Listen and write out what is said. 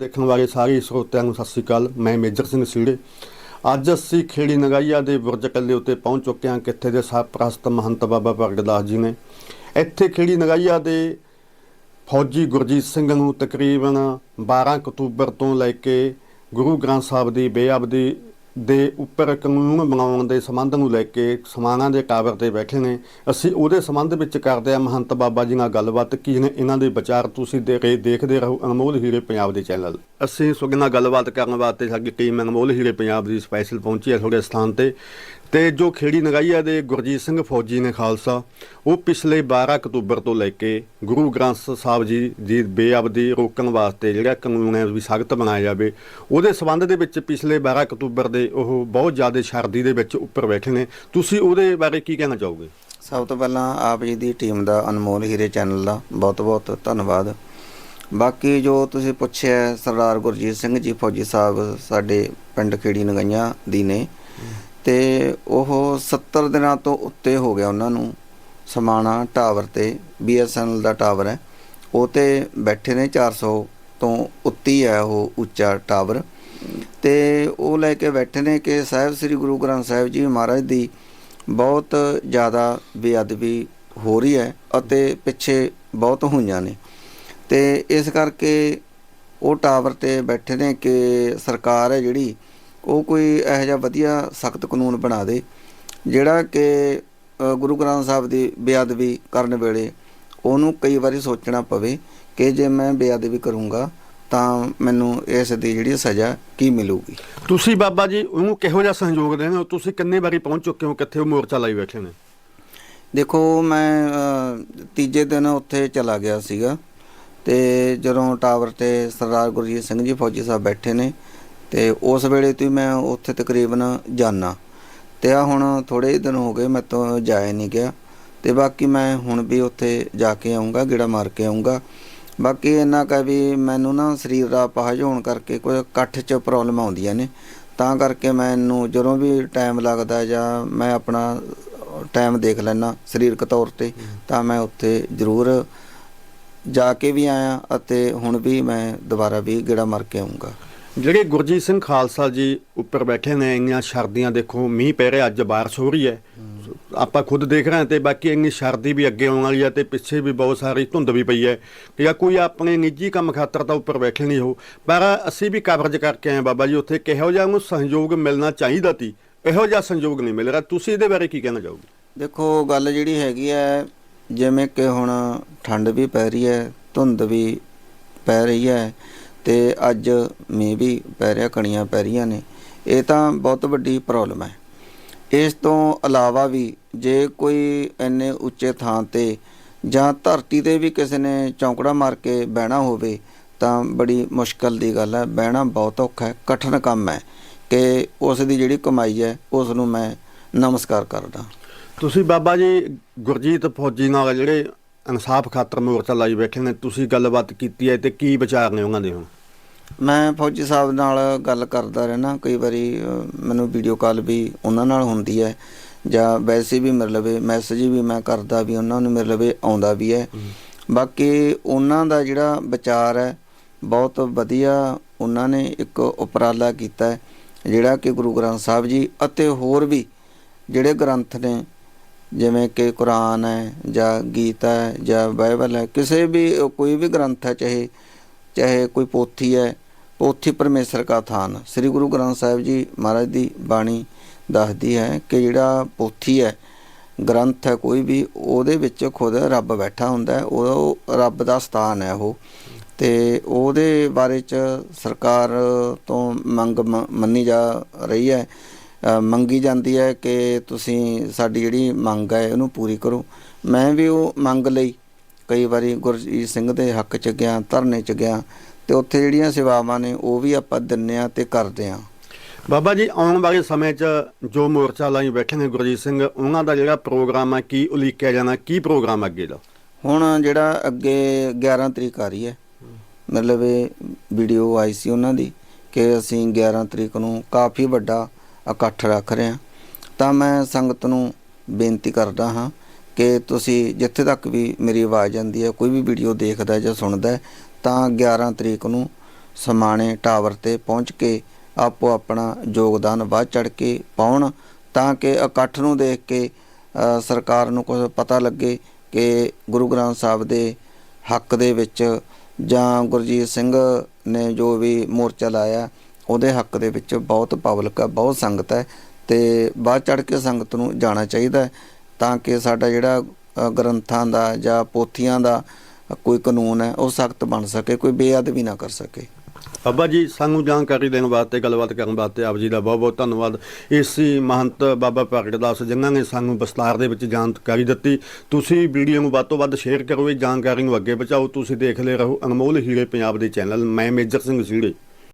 ਦੇਖਣ ਵਾਲੇ ਸਾਰੇ ਸਰੋਤਿਆਂ ਨੂੰ ਸਤਿ ਸ੍ਰੀ ਅਕਾਲ, ਮੈਂ ਮੇਜਰ ਸਿੰਘ ਸੀੜੇ। ਅੱਜ ਅਸੀਂ ਖੇੜੀ ਨਗਾਈਆ ਦੇ ਬੁਰਜ ਕੱਲੇ ਉੱਤੇ ਪਹੁੰਚ ਚੁੱਕੇ ਹਾਂ, ਕਿੱਥੇ ਦੇ ਸਰਪ੍ਰਸਤ ਮਹੰਤ ਬਾਬਾ ਪ੍ਰਗਟਦਾਸ ਜੀ ਨੇ। ਇੱਥੇ ਖੇੜੀ ਨਗਾਈਆ ਦੇ ਫੌਜੀ ਗੁਰਜੀਤ ਸਿੰਘ ਨੂੰ ਤਕਰੀਬਨ 12 ਅਕਤੂਬਰ ਤੋਂ ਲੈ ਕੇ ਗੁਰੂ ਗ੍ਰੰਥ ਸਾਹਿਬ ਦੀ ਬੇਅਬਦੀ ਦੇ ਉੱਪਰ ਕਾਨੂੰਨ ਬਣਾਉਣ ਦੇ ਸੰਬੰਧ ਨੂੰ ਲੈ ਕੇ ਸਮਾਨਾਂ ਦੇ ਕਾਬਰ ਤੇ ਬੈਠੇ ਨੇ। ਅਸੀਂ ਉਹਦੇ ਸੰਬੰਧ ਵਿੱਚ ਕਰਦੇ ਹਾਂ ਮਹੰਤ ਬਾਬਾ ਜੀ ਨਾਲ ਗੱਲਬਾਤ ਕੀ ਨੇ, ਇਹਨਾਂ ਦੇ ਵਿਚਾਰ ਤੁਸੀਂ ਦੇ ਰਹੇ ਦੇਖਦੇ ਰਹੋ ਅਨਮੋਲ ਹੀਰੇ ਪੰਜਾਬ ਦੇ ਚੈਨਲ। ਅਸੀਂ ਤੁਹਾਡੇ ਨਾਲ ਗੱਲਬਾਤ ਕਰਨ ਵਾਸਤੇ ਸਾਡੀ ਟੀਮ ਅਨਮੋਲ ਹੀਰੇ ਪੰਜਾਬ ਦੀ ਸਪੈਸ਼ਲ ਪਹੁੰਚੀ ਹੈ ਤੁਹਾਡੇ ਸਥਾਨ ਤੇ। ਤੇ ਜੋ ਖੇੜੀ ਨਗਾਈਆ ਦੇ ਗੁਰਜੀਤ ਸਿੰਘ ਫੌਜੀ ਨੇ ਖਾਲਸਾ, ਉਹ ਪਿਛਲੇ 12 ਅਕਤੂਬਰ ਤੋਂ ਲੈ ਕੇ ਗੁਰੂ ਗ੍ਰੰਥ ਸਾਹਿਬ ਜੀ ਦੀ ਬੇਅਬਦੀ ਰੋਕਣ ਵਾਸਤੇ ਜਿਹੜਾ ਕਾਨੂੰਨ ਹੈ, ਵੀ ਸਖਤ ਬਣਾਇਆ ਜਾਵੇ, ਉਹਦੇ ਸਬੰਧ ਦੇ ਵਿੱਚ ਪਿਛਲੇ 12 ਅਕਤੂਬਰ ਦੇ ਉਹ ਬਹੁਤ ਜ਼ਿਆਦਾ ਸ਼ਰਦੀ ਦੇ ਵਿੱਚ ਉੱਪਰ ਬੈਠੇ ਨੇ। ਤੁਸੀਂ ਉਹਦੇ ਬਾਰੇ ਕੀ ਕਹਿਣਾ ਚਾਹੋਗੇ? ਸਭ ਤੋਂ ਪਹਿਲਾਂ ਆਪ ਜੀ ਦੀ ਟੀਮ ਦਾ ਅਨਮੋਲ ਹੀਰੇ ਚੈਨਲ ਦਾ ਬਹੁਤ-ਬਹੁਤ ਧੰਨਵਾਦ। ਬਾਕੀ ਜੋ ਤੁਸੀਂ ਪੁੱਛਿਆ ਸਰਦਾਰ ਗੁਰਜੀਤ ਸਿੰਘ ਜੀ ਫੌਜੀ ਸਾਹਿਬ ਸਾਡੇ ਪਿੰਡ ਖੇੜੀ ਨਗਈਆਂ ਦੀ ਨੇ ਤੇ ਉਹ 70 ਦਿਨਾਂ ਤੋਂ ਉੱਤੇ ਹੋ ਗਿਆ ਉਹਨਾਂ ਨੂੰ, ਸਮਾਣਾ ਟਾਵਰ ਤੇ BSNL ਦਾ ਟਾਵਰ ਹੈ। ਉਹ ਤੇ ਬੈਠੇ ਨੇ 400 ਤੋਂ ਉੱਤੀ ਹੈ ਉਹ ਉੱਚਾ ਟਾਵਰ। ਤੇ ਉਹ ਲੈ ਕੇ ਬੈਠੇ ਨੇ ਕਿ ਸਾਹਿਬ, ਸ੍ਰੀ ਗੁਰੂ ਗ੍ਰੰਥ ਸਾਹਿਬ ਜੀ ਮਹਾਰਾਜ ਦੀ ਬਹੁਤ ਜ਼ਿਆਦਾ ਬੇਅਦਬੀ ਹੋ ਰਹੀ ਹੈ ਅਤੇ ਪਿੱਛੇ ਬਹੁਤ ਹੋਈਆਂ ਨੇ। ਤੇ ਇਸ ਕਰਕੇ ਉਹ ਟਾਵਰ ਤੇ ਬੈਠੇ ਨੇ ਕਿ ਸਰਕਾਰ ਹੈ ਜਿਹੜੀ ਉਹ ਕੋਈ ਇਹੋ ਜਿਹਾ ਵਧੀਆ ਸਖਤ ਕਾਨੂੰਨ ਬਣਾ ਦੇ ਜਿਹੜਾ ਕਿ ਗੁਰੂ ਗ੍ਰੰਥ ਸਾਹਿਬ ਦੀ ਬੇਅਦਬੀ ਕਰਨ ਵੇਲੇ ਉਹਨੂੰ ਕਈ ਵਾਰੀ ਸੋਚਣਾ ਪਵੇ ਕਿ ਜੇ ਮੈਂ ਬੇਅਦਬੀ ਕਰੂੰਗਾ ਤਾਂ ਮੈਨੂੰ ਇਸ ਦੀ ਜਿਹੜੀ ਸਜ਼ਾ ਕੀ ਮਿਲੂਗੀ? ਤੁਸੀਂ ਬਾਬਾ ਜੀ ਉਹਨੂੰ ਕਿਹੋ ਜਿਹਾ ਸਹਿਯੋਗ ਦੇਣਾ ਹੋ? ਤੁਸੀਂ ਕਿੰਨੇ ਵਾਰੀ ਪਹੁੰਚ ਚੁੱਕੇ ਹੋ? ਕਿੱਥੇ ਉਹ ਮੋਰਚਾ ਲਾਈ ਬੈਠੇ ਨੇ? ਦੇਖੋ ਮੈਂ ਤੀਜੇ ਦਿਨ ਉੱਥੇ ਚਲਾ ਗਿਆ ਸੀਗਾ ਤੇ ਜਦੋਂ ਟਾਵਰ ਤੇ ਸਰਦਾਰ ਗੁਰਜੀਤ ਸਿੰਘ ਜੀ ਫੌਜੀ ਸਾਹਿਬ ਬੈਠੇ ਨੇ ਤੇ ਉਸ ਵੇਲੇ ਤੋਂ ਹੀ ਮੈਂ ਉੱਥੇ ਤਕਰੀਬਨ ਜਾਣਾ ਤੇ ਆ ਹੁਣ ਥੋੜੇ ਦਿਨ ਹੋ ਗਏ ਮੈਂ ਤੋਂ ਜਾਇਆ ਨਹੀਂ ਗਿਆ। ਤੇ ਬਾਕੀ ਮੈਂ ਹੁਣ ਵੀ ਉੱਥੇ ਜਾ ਕੇ ਆਉਂਗਾ ਗੇੜਾ ਮਾਰ ਕੇ ਆਉਂਗਾ ਬਾਕੀ ਇੰਨਾ ਕਹ ਵੀ ਮੈਨੂੰ ਨਾ ਸਰੀਰ ਦਾ ਅਪਾਹਜ ਹੋਣ ਕਰਕੇ ਕੋਈ ਇਕੱਠ 'ਚ ਪ੍ਰੋਬਲਮ ਆਉਂਦੀਆਂ ਨੇ। ਤਾਂ ਕਰਕੇ ਮੈਨੂੰ ਜਦੋਂ ਵੀ ਟਾਈਮ ਲੱਗਦਾ ਜਾਂ ਮੈਂ ਆਪਣਾ ਟਾਈਮ ਦੇਖ ਲੈਣਾ ਸਰੀਰਕ ਤੌਰ ਤੇ, ਤਾਂ ਮੈਂ ਉੱਥੇ ਜ਼ਰੂਰ ਜਾ ਕੇ ਵੀ ਆਇਆ ਅਤੇ ਹੁਣ ਵੀ ਮੈਂ ਦੁਬਾਰਾ ਵੀ ਗੇੜਾ ਮਾਰ ਕੇ ਆਉਂਗਾ ਜਿਹੜੇ ਗੁਰਜੀਤ ਸਿੰਘ ਖਾਲਸਾ ਜੀ ਉੱਪਰ ਬੈਠੇ ਨੇ, ਇੰਨੀਆਂ ਸ਼ਰਦੀਆਂ ਦੇਖੋ, ਮੀਂਹ ਪੈ ਰਿਹਾ, ਅੱਜ ਬਾਰਿਸ਼ ਹੋ ਰਹੀ ਹੈ। ਆਪਾਂ ਖੁਦ ਦੇਖ ਰਹੇ ਹਾਂ ਤੇ ਬਾਕੀ ਇੰਨੀ ਸ਼ਰਦੀ ਵੀ ਅੱਗੇ ਆਉਣ ਵਾਲੀ ਹੈ ਤੇ ਪਿੱਛੇ ਵੀ ਬਹੁਤ ਸਾਰੀ ਧੁੰਦ ਵੀ ਪਈ ਹੈ। ਕਿ ਕੋਈ ਆਪਣੇ ਨਿੱਜੀ ਕੰਮ ਖਾਤਰ ਤਾਂ ਉੱਪਰ ਬੈਠੇ ਨਹੀਂ ਹੋ ਪਰ ਅਸੀਂ ਵੀ ਕਵਰੇਜ ਕਰਕੇ ਆਏ ਬਾਬਾ ਜੀ, ਉੱਥੇ ਕਿਹੋ ਜਿਹਾ ਉਹਨੂੰ ਸਹਿਯੋਗ ਮਿਲਣਾ ਚਾਹੀਦਾ ਸੀ? ਇਹੋ ਜਿਹਾ ਸਹਿਯੋਗ ਨਹੀਂ ਮਿਲ ਰਿਹਾ। ਤੁਸੀਂ ਇਹਦੇ ਬਾਰੇ ਕੀ ਕਹਿਣਾ ਚਾਹੋਗੇ? ਦੇਖੋ ਗੱਲ ਜਿਹੜੀ ਹੈਗੀ ਹੈ, ਜਿਵੇਂ ਕਿ ਹੁਣ ਠੰਡ ਵੀ ਪੈ ਰਹੀ ਹੈ, ਧੁੰਦ ਵੀ ਪੈ ਰਹੀ ਹੈ ਤੇ ਅੱਜ ਮੀਂਹ ਵੀ ਪੈ ਰਿਹਾ, ਕਣੀਆਂ ਪੈ ਰਹੀਆਂ ਨੇ। ਇਹ ਤਾਂ ਬਹੁਤ ਵੱਡੀ ਪ੍ਰੋਬਲਮ ਹੈ। ਇਸ ਤੋਂ ਇਲਾਵਾ ਵੀ ਜੇ ਕੋਈ ਇੰਨੇ ਉੱਚੇ ਥਾਂ ਤੇ ਜਾਂ ਧਰਤੀ ਤੇ ਵੀ ਕਿਸੇ ਨੇ ਚੌਂਕੜਾ ਮਾਰ ਕੇ ਬਹਿਣਾ ਹੋਵੇ, ਤਾਂ ਬੜੀ ਮੁਸ਼ਕਲ ਦੀ ਗੱਲ ਹੈ। ਬਹਿਣਾ ਬਹੁਤ ਔਖਾ ਹੈ, ਕਠਿਨ ਕੰਮ ਹੈ ਕਿ ਉਸ ਦੀ ਜਿਹੜੀ ਕਮਾਈ ਹੈ, ਉਸ ਨੂੰ ਮੈਂ ਨਮਸਕਾਰ ਕਰਦਾ। ਤੁਸੀਂ ਬਾਬਾ ਜੀ ਗੁਰਜੀਤ ਫੌਜੀ ਨਾਲ ਜਿਹੜੇ ਇਨਸਾਫ ਖਾਤਰ ਮੋਰਚਾ ਲਾਈ ਬੈਠੇ ਨੇ ਤੁਸੀਂ ਗੱਲਬਾਤ ਕੀਤੀ ਹੈ ਤੇ ਕੀ ਵਿਚਾਰ ਨੇ ਉਹਨਾਂ ਦੇ ਹੁਣ? ਮੈਂ ਫੌਜੀ ਸਾਹਿਬ ਨਾਲ ਗੱਲ ਕਰਦਾ ਰਹਿਣਾ ਕਈ ਵਾਰੀ ਮੈਨੂੰ ਵੀਡੀਓ ਕਾਲ ਵੀ ਉਹਨਾਂ ਨਾਲ ਹੁੰਦੀ ਹੈ ਜਾਂ ਵੈਸੇ ਵੀ ਮੇਰੇ ਲਵੇ ਮੈਸੇਜ ਵੀ ਮੈਂ ਕਰਦਾ ਵੀ ਉਹਨਾਂ ਨੂੰ ਮੇਰੇ ਲਵੇ ਆਉਂਦਾ ਵੀ ਹੈ। ਬਾਕੀ ਉਹਨਾਂ ਦਾ ਜਿਹੜਾ ਵਿਚਾਰ ਹੈ ਬਹੁਤ ਵਧੀਆ ਉਹਨਾਂ ਨੇ ਇੱਕ ਉਪਰਾਲਾ ਕੀਤਾ ਜਿਹੜਾ ਕਿ ਗੁਰੂ ਗ੍ਰੰਥ ਸਾਹਿਬ ਜੀ ਅਤੇ ਹੋਰ ਵੀ ਜਿਹੜੇ ਗ੍ਰੰਥ ਨੇ ਜਿਵੇਂ ਕਿ ਕੁਰਾਨ ਹੈ ਜਾਂ ਗੀਤਾ ਹੈ ਜਾਂ ਬਾਈਬਲ ਹੈ, ਕਿਸੇ ਵੀ, ਕੋਈ ਵੀ ਗ੍ਰੰਥ ਹੈ, ਚਾਹੇ ਚਾਹੇ ਕੋਈ ਪੋਥੀ ਹੈ, ਪੋਥੀ ਪਰਮੇਸ਼ਰ ਕਾ ਥਾਨ। ਸ੍ਰੀ ਗੁਰੂ ਗ੍ਰੰਥ ਸਾਹਿਬ ਜੀ ਮਹਾਰਾਜ ਦੀ ਬਾਣੀ ਦੱਸਦੀ ਹੈ ਕਿ ਜਿਹੜਾ ਪੋਥੀ ਹੈ, ਗ੍ਰੰਥ ਹੈ, ਕੋਈ ਵੀ, ਉਹਦੇ ਵਿੱਚ ਖੁਦ ਰੱਬ ਬੈਠਾ ਹੁੰਦਾ ਹੈ, ਉਹ ਰੱਬ ਦਾ ਸਥਾਨ ਹੈ ਉਹ। ਤੇ ਉਹਦੇ ਬਾਰੇ ਚ ਸਰਕਾਰ ਤੋਂ ਮੰਗ ਮ- ਮੰਨੀ ਜਾ ਰਹੀ ਹੈ ਮੰਗੀ ਜਾਂਦੀ ਹੈ ਕਿ ਤੁਸੀਂ ਸਾਡੀ ਜਿਹੜੀ ਮੰਗ ਹੈ ਉਹਨੂੰ ਪੂਰੀ ਕਰੋ। ਮੈਂ ਵੀ ਉਹ ਮੰਗ ਲਈ। ਕਈ ਵਾਰੀ ਗੁਰਜੀਤ ਸਿੰਘ ਦੇ ਹੱਕ ਚ ਗਿਆ ਧਰਨੇ ਚ ਗਿਆ ਤੇ ਉੱਥੇ ਜਿਹੜੀਆਂ ਸੇਵਾਵਾਂ ਨੇ ਉਹ ਵੀ ਆਪਾਂ ਦਿੰਨੇ ਆ ਤੇ ਕਰਦੇ ਆ। ਬਾਬਾ ਜੀ ਆਉਣ ਵਾਲੇ ਸਮੇਂ 'ਚ ਜੋ ਮੋਰਚਾ ਲਾਈ ਬੈਠੇ ਨੇ ਗੁਰਜੀਤ ਸਿੰਘ ਉਹਨਾਂ ਦਾ ਜਿਹੜਾ ਪ੍ਰੋਗਰਾਮ ਹੈ ਕੀ ਉਲੀਕਿਆ ਜਾਣਾ ਕੀ ਪ੍ਰੋਗਰਾਮ ਅੱਗੇ ਦਾ? ਹੁਣ ਜਿਹੜਾ ਅੱਗੇ 11 ਤਰੀਕ ਆ ਰਹੀ ਹੈ ਮਤਲਬ ਇਹ ਵੀਡੀਓ ਆਈ ਸੀ ਉਹਨਾਂ ਦੀ ਕਿ ਅਸੀਂ 11 ਤਰੀਕ ਨੂੰ ਕਾਫੀ ਵੱਡਾ ਇਕੱਠ ਰੱਖ ਰਹੇ ਹਾਂ। ਤਾਂ ਮੈਂ ਸੰਗਤ ਨੂੰ ਬੇਨਤੀ ਕਰਦਾ ਹਾਂ ਕਿ ਤੁਸੀਂ ਜਿੱਥੇ ਤੱਕ ਵੀ ਮੇਰੀ ਆਵਾਜ਼ ਜਾਂਦੀ ਹੈ, ਕੋਈ ਵੀ ਵੀਡੀਓ ਦੇਖਦਾ ਜਾਂ ਸੁਣਦਾ ਤਾਂ 11 ਤਰੀਕ ਨੂੰ ਸਮਾਣੇ ਟਾਵਰ ਤੇ ਪਹੁੰਚ ਕੇ ਆਪੋ ਆਪਣਾ ਯੋਗਦਾਨ ਵੱਧ ਚੜ ਕੇ ਪਾਉਣ, ਤਾਂ ਕਿ ਇਕੱਠ ਨੂੰ ਦੇਖ ਕੇ ਸਰਕਾਰ ਨੂੰ ਕੁਝ ਪਤਾ ਲੱਗੇ ਕਿ ਗੁਰੂ ਗ੍ਰੰਥ ਸਾਹਿਬ ਦੇ ਹੱਕ ਦੇ ਵਿੱਚ ਜਾਂ ਗੁਰਜੀਤ ਸਿੰਘ ਨੇ ਜੋ ਵੀ ਮੋਰਚਾ ਲਾਇਆ ਉਹਦੇ ਹੱਕ ਦੇ ਵਿੱਚ ਬਹੁਤ ਪਬਲਿਕ ਹੈ, ਬਹੁਤ ਸੰਗਤ ਹੈ ਤੇ ਬਾਅਦ ਚੜ ਕੇ ਸੰਗਤ ਨੂੰ ਜਾਣਾ ਚਾਹੀਦਾ ਤਾਂ ਕਿ ਸਾਡਾ ਜਿਹੜਾ ਗ੍ਰੰਥਾਂ ਦਾ ਜਾਂ ਪੋਥੀਆਂ ਦਾ ਕੋਈ ਕਾਨੂੰਨ ਹੈ, ਉਹ ਸਖਤ ਬਣ ਸਕੇ, ਕੋਈ ਬੇਅਦਬੀ ਨਾ ਕਰ ਸਕੇ। ਬਾਬਾ ਜੀ, ਸਾਨੂੰ ਜਾਣਕਾਰੀ ਦੇਣ ਵਾਸਤੇ, ਗੱਲਬਾਤ ਕਰਨ ਵਾਸਤੇ ਆਪ ਜੀ ਦਾ ਬਹੁਤ ਬਹੁਤ ਧੰਨਵਾਦ। ਏਸੀ ਮਹੰਤ ਬਾਬਾ ਭਗਤ ਦਾਸ ਜਿਨ੍ਹਾਂ ਨੇ ਸਾਨੂੰ ਵਿਸਤਾਰ ਦੇ ਵਿੱਚ ਜਾਣਕਾਰੀ ਦਿੱਤੀ। ਤੁਸੀਂ ਵੀਡੀਓ ਨੂੰ ਵੱਧ ਤੋਂ ਵੱਧ ਸ਼ੇਅਰ ਕਰੋ, ਇਹ ਜਾਣਕਾਰੀ ਨੂੰ ਅੱਗੇ ਪਹੁੰਚਾਓ। ਤੁਸੀਂ ਦੇਖਦੇ ਰਹੋ ਅਨਮੋਲ ਹੀਰੇ ਪੰਜਾਬ ਦੇ ਚੈਨਲ, ਮੈਂ ਮੇਜਰ ਸਿੰਘ ਸੀੜੇ।